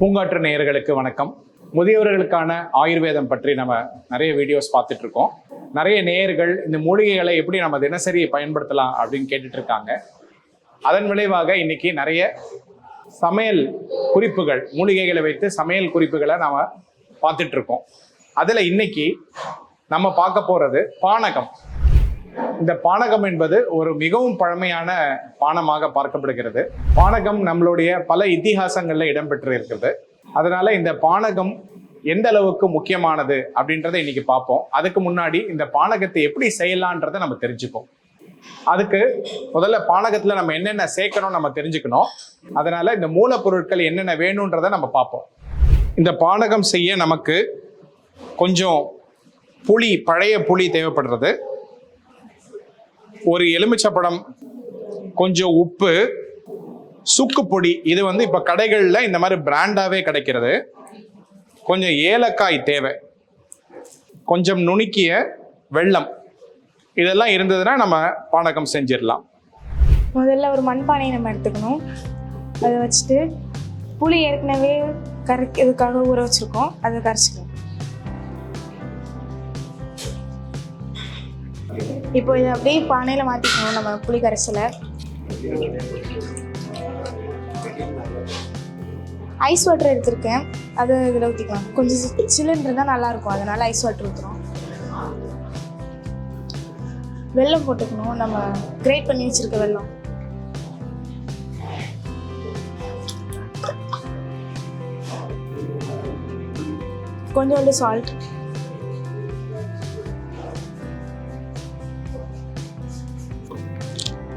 பூங்காற்று நேயர்களுக்கு வணக்கம். முதியவர்களுக்கான ஆயுர்வேதம் பற்றி நம்ம நிறைய வீடியோஸ் பார்த்துட்டு இருக்கோம் நிறைய நேயர்கள் இந்த மூலிகைகளை எப்படி நம்ம தினசரி பயன்படுத்தலாம் அப்படின்னு கேட்டுட்டு இருக்காங்க அதன் விளைவாக இன்னைக்கு நிறைய சமையல் குறிப்புகள் மூலிகைகளை வைத்து சமையல் குறிப்புகளை நாம் பார்த்துட்டு இருக்கோம் அதில் இன்னைக்கு நம்ம பார்க்க போகிறது பானகம். இந்த பானகம் என்பது ஒரு மிகவும் பழமையான பானமாக பார்க்கப்படுகிறது. பானகம் நம்மளுடைய பல இத்திகாசங்களில் இடம்பெற்று இருக்கிறது அதனால இந்த பானகம் எந்த அளவுக்கு முக்கியமானது அப்படின்றத இன்னைக்கு பார்ப்போம். அதுக்கு முன்னாடி இந்த பானகத்தை எப்படி செய்யலான்றதை நம்ம தெரிஞ்சுப்போம். அதுக்கு முதல்ல பானகத்துல நம்ம என்னென்ன சேர்க்கணும் நம்ம தெரிஞ்சுக்கணும். அதனால இந்த மூலப்பொருட்கள் என்னென்ன வேணுன்றதை நம்ம பார்ப்போம். இந்த பானகம் செய்ய நமக்கு கொஞ்சம் புளி பழைய புளி தேவைப்படுறது. ஒரு எலுமிச்சப்பழம் கொஞ்சம் உப்பு சுக்கு பொடி. இது வந்து இப்போ கடைகளில் இந்த மாதிரி பிராண்டாகவே கிடைக்கிறது. கொஞ்சம் ஏலக்காய் தேவை. கொஞ்சம் நுணுக்கிய வெள்ளம். இதெல்லாம் இருந்ததுன்னா நம்ம பானகம் செஞ்சிடலாம். முதல்ல ஒரு மண்பானையை நம்ம எடுத்துக்கணும். அதை வச்சுட்டு புளி ஏற்கனவே கரைக்கிறதுக்காக ஊற வச்சுருக்கோம். அதை கரைச்சிக்கணும் இப்போ இதை அப்படியே பானையில் மாற்றிக்கணும் நம்ம புளி கரைசலை ஐஸ் வாட்டர் எடுத்திருக்கேன். அது இதில் ஊற்றிக்கலாம் கொஞ்சம் சில்லுன்னு இருந்தால் நல்லாயிருக்கும். அதனால ஐஸ் வாட்டர் ஊற்றுறோம் வெல்லம் போட்டுக்கணும். நம்ம கிரேட் பண்ணி வச்சிருக்க வெள்ளம் கொஞ்சோண்டு சால்ட்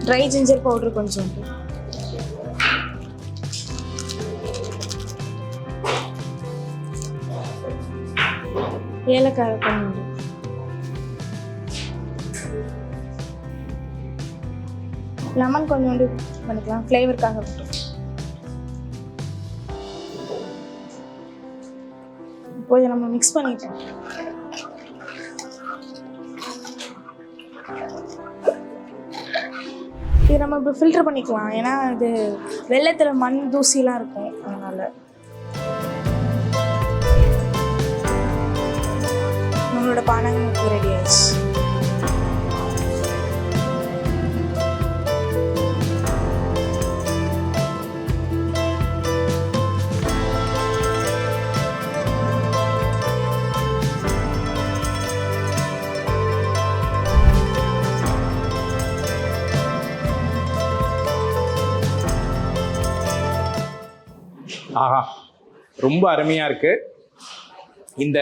ட்ரை ஜிஞ்சர் பவுடர் கொஞ்சம். ஏலக்காய் கொஞ்சம். லெமன் கொஞ்சோண்டு பண்ணிக்கலாம். ஃப்ளேவருக்காக மட்டும். இப்போ இதை நம்ம மிக்ஸ் பண்ணிக்கலாம். இது நம்ம இப்போ ஃபில்டர் பண்ணிக்கலாம். ஏன்னா இது வெள்ளத்தில் மண் தூசிலாம் இருக்கும். அதனால். நம்மளோட பானங்கள் ரெடி ஆயிடுச்சு. ஆஹா. ரொம்ப அருமையா இருக்கு. இந்த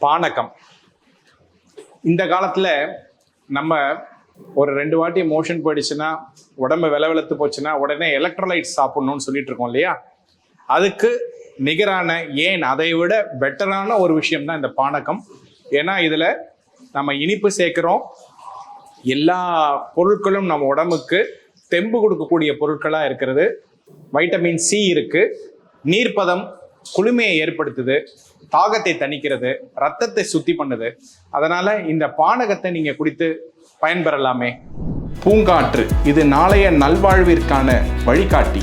பானகம். இந்த காலத்துல நம்ம ஒரு ரெண்டு வாட்டி மோஷன் போயிடுச்சுன்னா உடம்பு விளவெழுத்து போச்சுன்னா உடனே எலக்ட்ரோலைட் சாப்பிடணும்னு சொல்லிட்டு இருக்கோம் இல்லையா? அதுக்கு நிகரான ஏன் அதை விட பெட்டரான ஒரு விஷயம் தான் இந்த பானகம். ஏன்னா இதுல நம்ம இனிப்பு சேர்க்கிறோம். எல்லா பொருட்களும் நம்ம உடம்புக்கு தெம்பு கொடுக்கக்கூடிய பொருட்களாக இருக்கிறது. வைட்டமின் சி இருக்கு. நீர்ப்பதம் குளுமையை ஏற்படுத்துது. தாகத்தை தணிக்கிறது. ரத்தத்தை சுத்தி பண்ணுது. அதனால இந்த பானகத்தை நீங்க குடித்து பயன்பெறலாமே. பூங்காற்று இது நாளைய நல்வாழ்விற்கான வழிகாட்டி.